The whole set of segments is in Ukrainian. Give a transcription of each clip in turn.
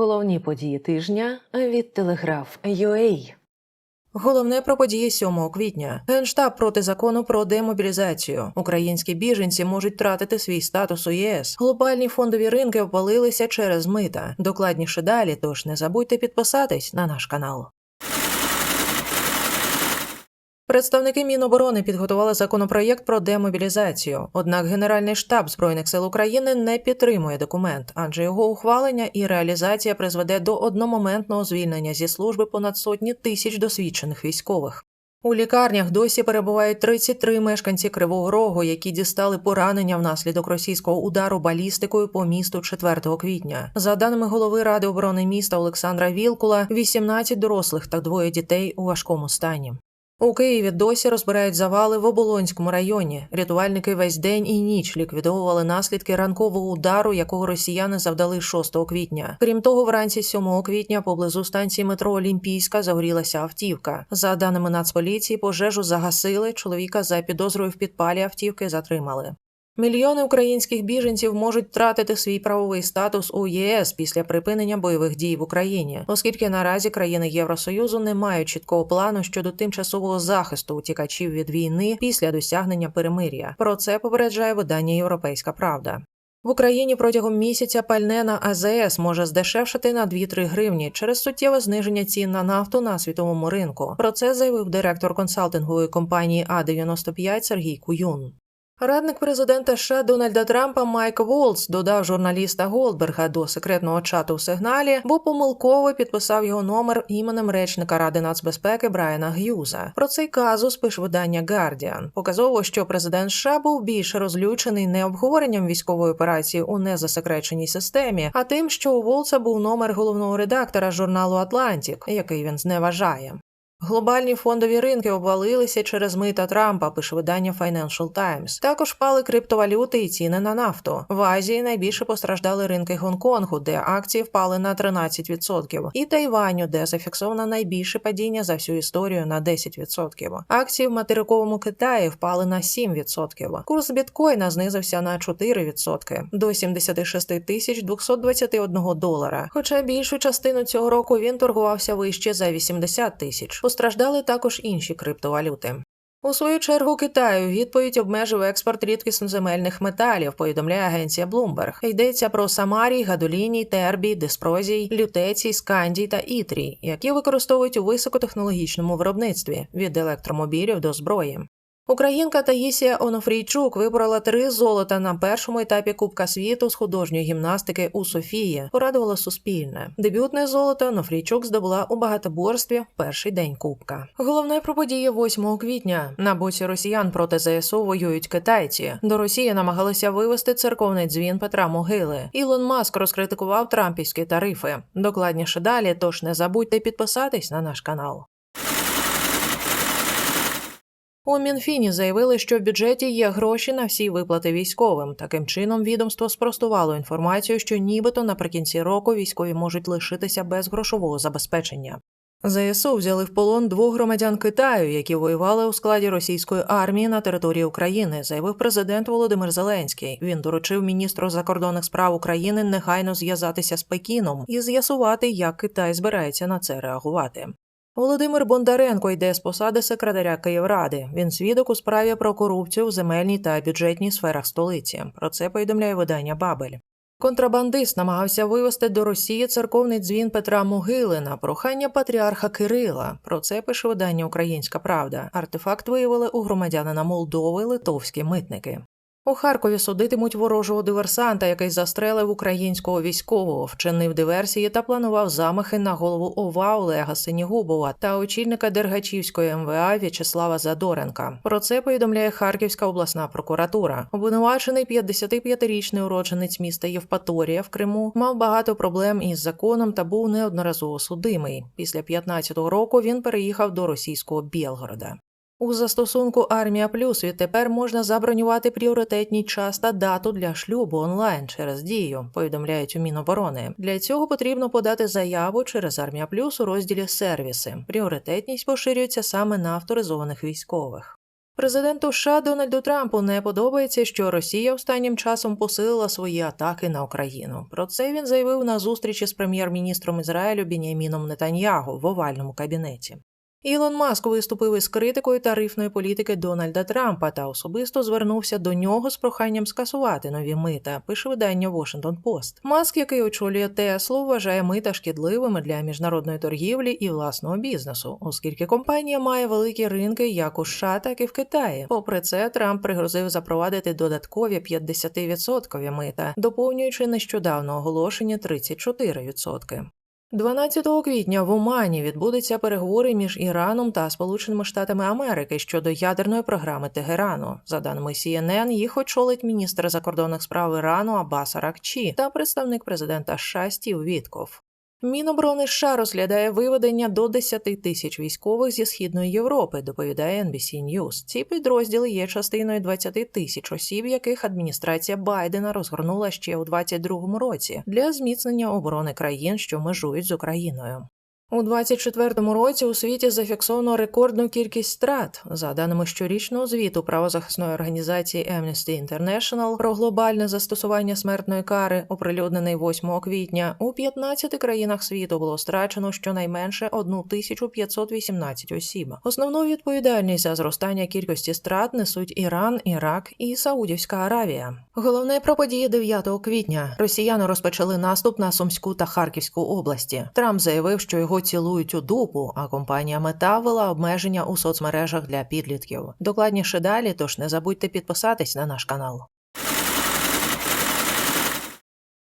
Головні події тижня від Телеграф UA. Головне про події 7 квітня. Генштаб проти закону про демобілізацію. Українські біженці можуть втратити свій статус у ЄС. Глобальні фондові ринки обвалилися через мита. Докладніше далі, тож не забудьте підписатись на наш канал. Представники Міноборони підготували законопроєкт про демобілізацію. Однак Генеральний штаб збройних сил України не підтримує документ, адже його ухвалення і реалізація призведе до одномоментного звільнення зі служби понад сотні тисяч досвідчених військових. У лікарнях досі перебувають 33 мешканці Кривого Рогу, які дістали поранення внаслідок російського удару балістикою по місту 4 квітня. За даними голови ради оборони міста Олександра Вілкула, 18 дорослих та двоє дітей у важкому стані. У Києві досі розбирають завали в Оболонському районі. Рятувальники весь день і ніч ліквідовували наслідки ранкового удару, якого росіяни завдали 6 квітня. Крім того, вранці 7 квітня поблизу станції метро Олімпійська загорілася автівка. За даними Нацполіції, пожежу загасили. Чоловіка за підозрою в підпалі автівки затримали. Мільйони українських біженців можуть втратити свій правовий статус у ЄС після припинення бойових дій в Україні, оскільки наразі країни Євросоюзу не мають чіткого плану щодо тимчасового захисту утікачів від війни після досягнення перемир'я. Про це попереджає видання Європейська Правда. В Україні протягом місяця пальне на АЗС може здешевшити на 2-3 гривні через суттєве зниження цін на нафту на світовому ринку. Про це заявив директор консалтингової компанії А95 Сергій Куюн. Радник президента США Дональда Трампа Майк Волц додав журналіста Голдберга до секретного чату в сигналі, бо помилково підписав його номер іменем речника Ради нацбезпеки Брайана Г'юза. Про цей казус пише видання Guardian. Показово, що президент США був більш розлючений не обговоренням військової операції у незасекреченій системі, а тим, що у Волца був номер головного редактора журналу Атлантік, який він зневажає. Глобальні фондові ринки обвалилися через мита Трампа, пише видання Financial Times. Також впали криптовалюти і ціни на нафту. В Азії найбільше постраждали ринки Гонконгу, де акції впали на 13%, і Тайваню, де зафіксовано найбільше падіння за всю історію на 10%. Акції в материковому Китаї впали на 7%. Курс біткоїна знизився на 4% до 76 тисяч 221 долара. Хоча більшу частину цього року він торгувався вище за 80 тисяч. Постраждали також інші криптовалюти. У свою чергу Китаю відповідь обмежив експорт рідкісноземельних металів, повідомляє агенція Bloomberg. Йдеться про самарій, гадоліній, тербій, диспрозій, лютецій, скандій та ітрій, які використовують у високотехнологічному виробництві від електромобілів до зброї. Українка Таїсія Онофрійчук вибрала три золота на першому етапі Кубка світу з художньої гімнастики у Софії. Порадувало Суспільне. Дебютне золото Онофрійчук здобула у багатоборстві в перший день Кубка. Головне про події 8 квітня. На боці росіян проти ЗСУ воюють китайці. До Росії намагалися вивести церковний дзвін Петра Могили. Ілон Маск розкритикував трампівські тарифи. Докладніше далі, тож не забудьте підписатись на наш канал. У Мінфіні заявили, що в бюджеті є гроші на всі виплати військовим. Таким чином, відомство спростувало інформацію, що нібито наприкінці року військові можуть лишитися без грошового забезпечення. ЗСУ взяли в полон двох громадян Китаю, які воювали у складі російської армії на території України, заявив президент Володимир Зеленський. Він доручив міністру закордонних справ України негайно зв'язатися з Пекіном і з'ясувати, як Китай збирається на це реагувати. Володимир Бондаренко йде з посади секретаря Київради. Він свідок у справі про корупцію в земельній та бюджетній сферах столиці. Про це повідомляє видання Бабель. Контрабандист намагався вивезти до Росії церковний дзвін Петра Могили на прохання патріарха Кирила. Про це пише видання Українська Правда. Артефакт виявили у громадянина Молдови литовські митники. У Харкові судитимуть ворожого диверсанта, який застрелив українського військового, вчинив диверсії та планував замахи на голову ОВА Олега Синігубова та очільника Дергачівської МВА В'ячеслава Задоренка. Про це повідомляє Харківська обласна прокуратура. Обвинувачений 55-річний уродженець міста Євпаторія в Криму мав багато проблем із законом та був неодноразово судимий. Після 15-го року він переїхав до російського Білгорода. У застосунку Армія Плюс відтепер можна забронювати пріоритетний час та дату для шлюбу онлайн через дію, повідомляють у Міноборони. Для цього потрібно подати заяву через Армія Плюс у розділі сервіси. Пріоритетність поширюється саме на авторизованих військових. Президенту США Дональду Трампу не подобається, що Росія останнім часом посилила свої атаки на Україну. Про це він заявив на зустрічі з прем'єр-міністром Ізраїлю Біняміном Нетаньягу в овальному кабінеті. Ілон Маск виступив із критикою тарифної політики Дональда Трампа та особисто звернувся до нього з проханням скасувати нові мита. Пише видання Washington Post. Маск, який очолює Теслу, вважає мита шкідливими для міжнародної торгівлі і власного бізнесу, оскільки компанія має великі ринки як у США, так і в Китаї. Попри це, Трамп пригрозив запровадити додаткові 50% мита, доповнюючи нещодавно оголошення 34%. 12 квітня в Омані відбудуться переговори між Іраном та Сполученими Штатами Америки щодо ядерної програми Тегерану. За даними CNN, їх очолить міністр закордонних справ Ірану Аббас Аракчі та представник президента США Стів Вітков. Міноборони США розглядає виведення до 10 тисяч військових зі східної Європи, доповідає NBC News. Ці підрозділи є частиною 20 тисяч осіб, яких адміністрація Байдена розгорнула ще у 2022 році для зміцнення оборони країн, що межують з Україною. У 24-му році у світі зафіксовано рекордну кількість страт. За даними щорічного звіту правозахисної організації Amnesty International про глобальне застосування смертної кари, оприлюднений 8 квітня, у 15 країнах світу було страчено щонайменше 1518 осіб. Основну відповідальність за зростання кількості страт несуть Іран, Ірак і Саудівська Аравія. Головне про події 9 квітня. Росіяни розпочали наступ на Сумську та Харківську області. Трамп заявив, що його цілують у дупу, а компанія Мета ввела обмеження у соцмережах для підлітків. Докладніше далі, тож не забудьте підписатись на наш канал.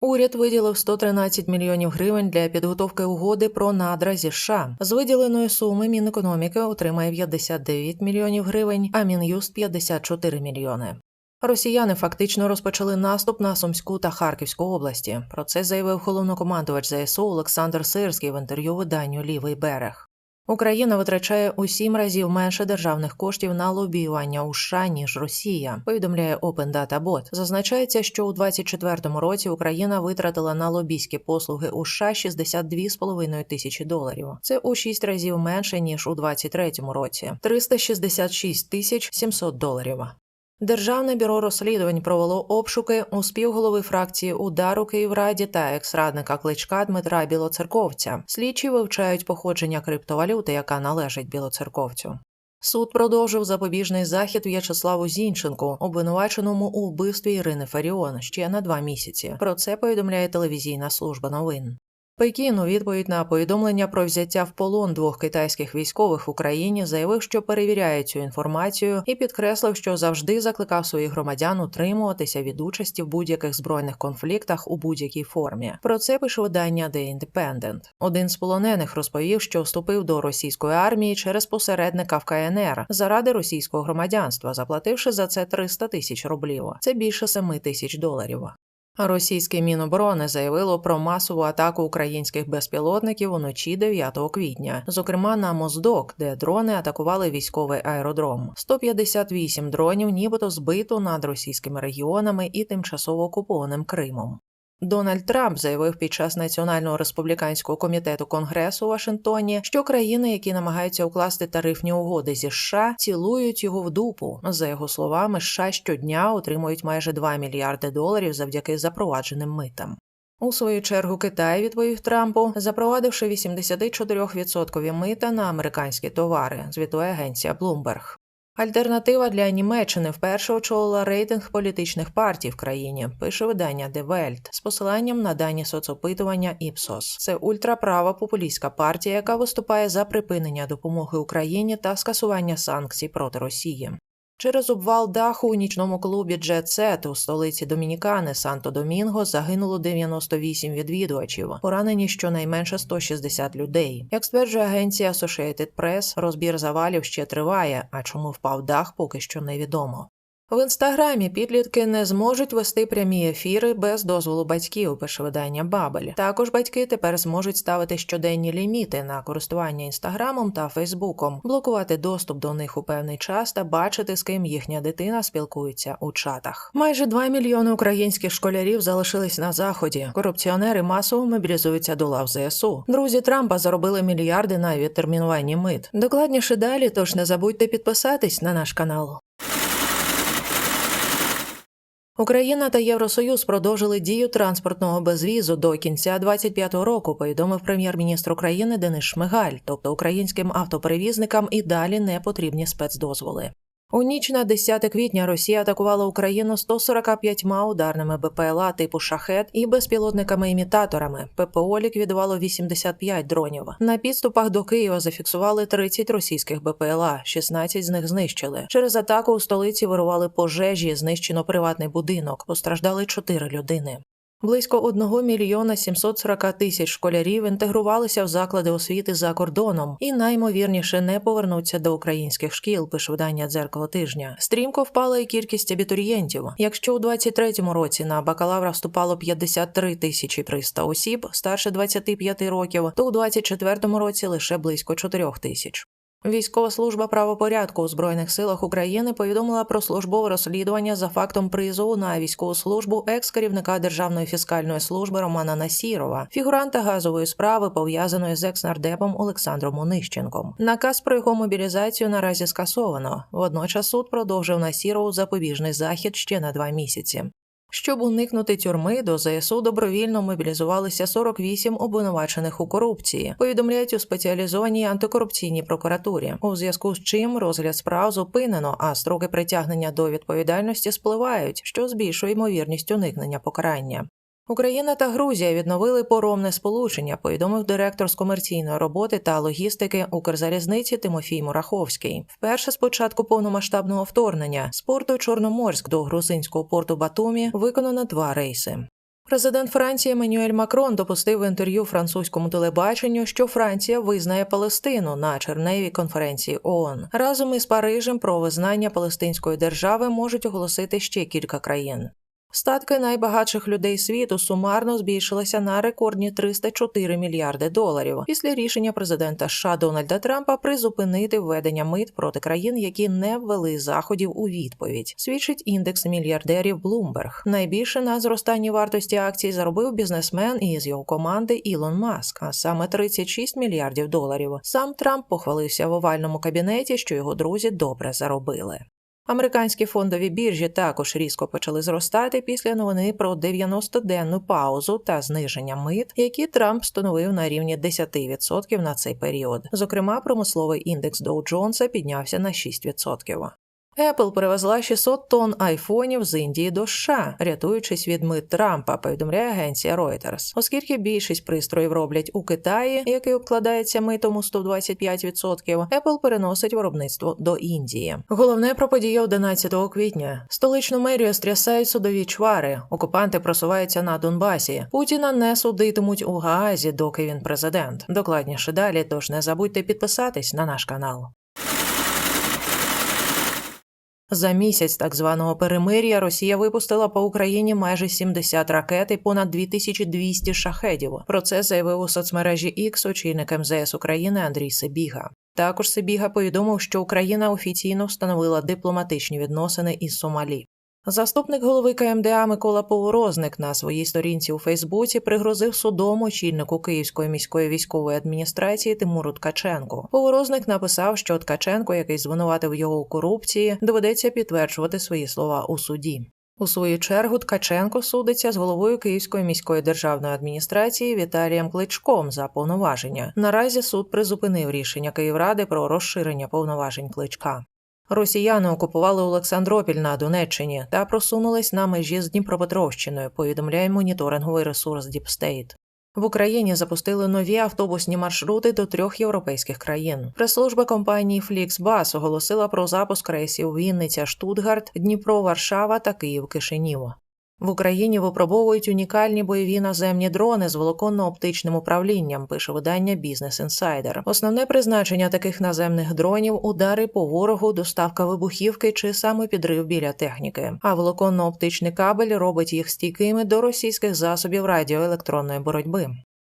Уряд виділив 113 мільйонів гривень для підготовки угоди про надра зі США. З виділеної суми Мінекономіки отримає 59 мільйонів гривень, а Мін'юст 54 мільйони. Росіяни фактично розпочали наступ на Сумську та Харківську області. Про це заявив головнокомандувач ЗСУ Олександр Сирський в інтерв'ю виданню Лівий берег. Україна витрачає у сім разів менше державних коштів на лобіювання у США, ніж Росія. Повідомляє Open Data Bot. Зазначається, що у 2024 році Україна витратила на лобійські послуги у США 62,5 тисячі доларів. Це у шість разів менше ніж у 2023 році 366 тисяч 700 доларів. Державне бюро розслідувань провело обшуки у співголови фракції удару Київраді та екс-радника кличка Дмитра Білоцерковця. Слідчі вивчають походження криптовалюти, яка належить білоцерковцю. Суд продовжив запобіжний захід В'ячеславу Зінченку, обвинуваченому у вбивстві Ірини Фаріон ще на два місяці. Про це повідомляє телевізійна служба новин. Пекін у відповідь на повідомлення про взяття в полон двох китайських військових в Україні заявив, що перевіряє цю інформацію, і підкреслив, що завжди закликав своїх громадян утримуватися від участі в будь-яких збройних конфліктах у будь-якій формі. Про це пише видання The Independent. Один з полонених розповів, що вступив до російської армії через посередника в КНР заради російського громадянства, заплативши за це 300 тисяч рублів. Це більше 7 тисяч доларів. Російське Міноборони заявило про масову атаку українських безпілотників уночі 9 квітня, зокрема на Моздок, де дрони атакували військовий аеродром. 158 дронів, нібито збито над російськими регіонами і тимчасово окупованим Кримом. Дональд Трамп заявив під час Національного республіканського комітету Конгресу у Вашингтоні, що країни, які намагаються укласти тарифні угоди зі США, цілують його в дупу. За його словами, США щодня отримують майже 2 мільярди доларів завдяки запровадженим митам. У свою чергу Китай відповів Трампу, запровадивши 84% мита на американські товари, звітує агенція Bloomberg. Альтернатива для Німеччини вперше очолила рейтинг політичних партій в країні, пише видання «The Welt з посиланням на дані соцопитування Іпсос. Це ультраправа популістська партія, яка виступає за припинення допомоги Україні та скасування санкцій проти Росії. Через обвал даху у нічному клубі Джет Сет у столиці Домінікани Санто-Домінго загинуло 98 відвідувачів, поранені щонайменше 160 людей. Як стверджує агенція Associated Press, розбір завалів ще триває, а чому впав дах, поки що невідомо. В інстаграмі підлітки не зможуть вести прямі ефіри без дозволу батьків, пише видання Бабель. Також батьки тепер зможуть ставити щоденні ліміти на користування інстаграмом та Фейсбуком, блокувати доступ до них у певний час та бачити, з ким їхня дитина спілкується у чатах. Майже 2 мільйони українських школярів залишились на заході. Корупціонери масово мобілізуються до лав ЗСУ. Друзі Трампа заробили мільярди на відтермінуванні мит. Докладніше далі, тож не забудьте підписатись на наш канал. Україна та Євросоюз продовжили дію транспортного безвізу до кінця 25-го року. Повідомив прем'єр-міністр України Денис Шмигаль. Тобто українським автоперевізникам і далі не потрібні спецдозволи. У ніч на 10 квітня Росія атакувала Україну 145 ударними БПЛА типу шахет і безпілотниками-імітаторами. ППО ліквідувало 85 дронів. На підступах до Києва зафіксували 30 російських БПЛА, 16 з них знищили. Через атаку у столиці вирували пожежі, знищено приватний будинок. Постраждали 4 людини. Близько 1 мільйона 740 тисяч школярів інтегрувалися в заклади освіти за кордоном і наймовірніше не повернуться до українських шкіл. Пише видання дзеркало тижня. Стрімко впала і кількість абітурієнтів. Якщо у 23-му році на бакалавра вступало 53 тисячі 300 осіб старше 25 років, то у 24-му році лише близько 4 тисяч. Військова служба правопорядку у збройних силах України повідомила про службове розслідування за фактом призову на військову службу екс-керівника Державної фіскальної служби Романа Насірова, фігуранта газової справи, пов'язаної з екс-нардепом Олександром Онищенком. Наказ про його мобілізацію наразі скасовано. Водночас суд продовжив Насірову запобіжний захід ще на два місяці. Щоб уникнути тюрми, до ЗСУ добровільно мобілізувалися 48 обвинувачених у корупції. Повідомляють у спеціалізованій антикорупційній прокуратурі. У зв'язку з чим розгляд справ зупинено, а строки притягнення до відповідальності спливають, що збільшує ймовірність уникнення покарання. Україна та Грузія відновили поромне сполучення, повідомив директор з комерційної роботи та логістики Укрзалізниці Тимофій Мураховський. Вперше з початку повномасштабного вторгнення з порту Чорноморськ до грузинського порту Батумі виконано два рейси. Президент Франції Еммануель Макрон допустив в інтерв'ю французькому телебаченню, що Франція визнає Палестину на черневій конференції ООН. Разом із Парижем про визнання Палестинської держави можуть оголосити ще кілька країн. Статки найбагатших людей світу сумарно збільшилися на рекордні 304 мільярди доларів після рішення президента США Дональда Трампа призупинити введення мит проти країн, які не ввели заходів у відповідь. Свідчить індекс мільярдерів Bloomberg. Найбільше на зростанні вартості акцій заробив бізнесмен із його команди Ілон Маск, а саме 36 мільярдів доларів. Сам Трамп похвалився в овальному кабінеті, що його друзі добре заробили. Американські фондові біржі також різко почали зростати після новини про 90-денну паузу та зниження мит, які Трамп встановив на рівні 10% на цей період. Зокрема, промисловий індекс Доу Джонса піднявся на 6%. Apple привезла 600 тонн айфонів з Індії до США, рятуючись від мит Трампа, повідомляє агенція Reuters. Оскільки більшість пристроїв роблять у Китаї, який обкладається митом у 125%, Apple переносить виробництво до Індії. Головне про події 11 квітня. Столичну мерію стрясають судові чвари. Окупанти просуваються на Донбасі. Путіна не судитимуть у Гаазі, доки він президент. Докладніше далі, тож не забудьте підписатись на наш канал. За місяць так званого перемир'я Росія випустила по Україні майже 70 ракет і понад 2200 шахедів. Про це заявив у соцмережі X очільник МЗС України Андрій Сибіга. Також Сибіга повідомив, що Україна офіційно встановила дипломатичні відносини із Сомалі. Заступник голови КМДА Микола Поворозник на своїй сторінці у Фейсбуці пригрозив судом очільнику Київської міської військової адміністрації Тимуру Ткаченку. Поворозник написав, що Ткаченко, який звинуватив його у корупції, доведеться підтверджувати свої слова у суді. У свою чергу Ткаченко судиться з головою Київської міської державної адміністрації Віталієм Кличком за повноваження. Наразі суд призупинив рішення Київради про розширення повноважень кличка. Росіяни окупували Олександропіль на Донеччині та просунулись на межі з Дніпропетровщиною. Повідомляє моніторинговий ресурс Діпстейт. В Україні запустили нові автобусні маршрути до трьох європейських країн. Прес-служба компанії Flixbus оголосила про запуск рейсів Вінниця, Штутгарт, Дніпро, Варшава та Київ Кишинів. В Україні випробовують унікальні бойові наземні дрони з волоконно-оптичним управлінням, пише видання Business Insider. Основне призначення таких наземних дронів удари по ворогу, доставка вибухівки чи саме підрив біля техніки. А волоконно-оптичний кабель робить їх стійкими до російських засобів радіоелектронної боротьби.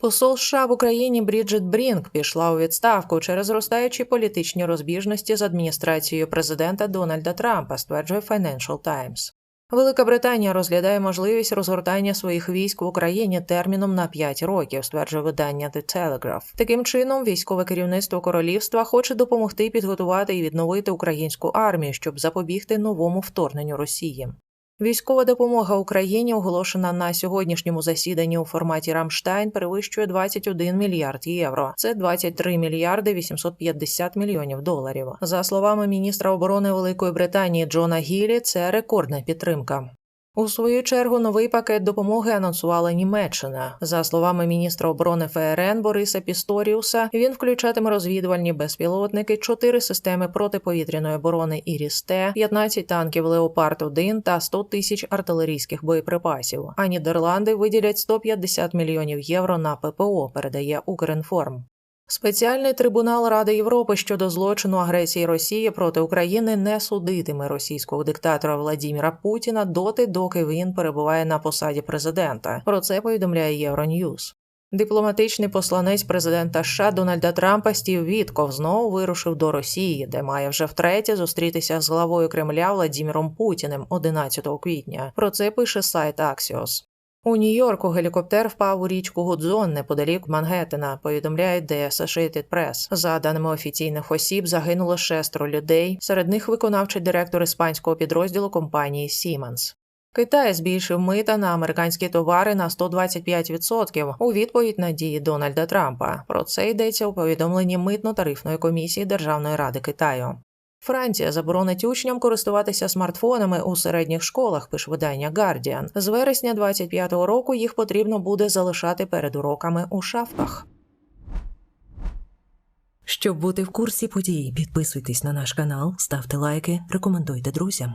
Посол США в Україні Бріджит Брінк пішла у відставку через зростаючі політичні розбіжності з адміністрацією президента Дональда Трампа, стверджує Financial Times. Велика Британія розглядає можливість розгортання своїх військ в Україні терміном на 5 років, стверджує видання The Telegraph. Таким чином, військове керівництво королівства хоче допомогти підготувати і відновити українську армію, щоб запобігти новому вторгненню Росії. Військова допомога Україні, оголошена на сьогоднішньому засіданні у форматі Рамштайн, перевищує 21 мільярд євро. Це 23 мільярди 850 мільйонів доларів. За словами міністра оборони Великої Британії Джона Гілі, це рекордна підтримка. У свою чергу новий пакет допомоги анонсувала Німеччина. За словами міністра оборони ФРН Бориса Пісторіуса, він включатиме розвідувальні безпілотники, 4 системи протиповітряної оборони Іріс-Т, 15 танків Леопард 1 та 100 тисяч артилерійських боєприпасів. А Нідерланди виділять 150 мільйонів євро на ППО. Передає Укрінформ. Спеціальний трибунал Ради Європи щодо злочину агресії Росії проти України не судитиме російського диктатора Владіміра Путіна доти, доки він перебуває на посаді президента. Про це повідомляє Євроньюз. Дипломатичний посланець президента США Дональда Трампа Стів Вітков знову вирушив до Росії, де має вже втретє зустрітися з главою Кремля Владіміром Путіним 11 квітня. Про це пише сайт Axios. У Нью-Йорку гелікоптер впав у річку Гудзон неподалік Мангеттена, повідомляє The Associated Press. За даними офіційних осіб, загинуло шестеро людей. Серед них виконавчий директор іспанського підрозділу компанії Siemens. Китай збільшив мита на американські товари на 125% у відповідь на дії Дональда Трампа. Про це йдеться у повідомленні митно-тарифної комісії Державної ради Китаю. Франція заборонить учням користуватися смартфонами у середніх школах, пише видання Guardian. З вересня 25-го року їх потрібно буде залишати перед уроками у шафках. Щоб бути в курсі подій, підписуйтесь на наш канал, ставте лайки, рекомендуйте друзям.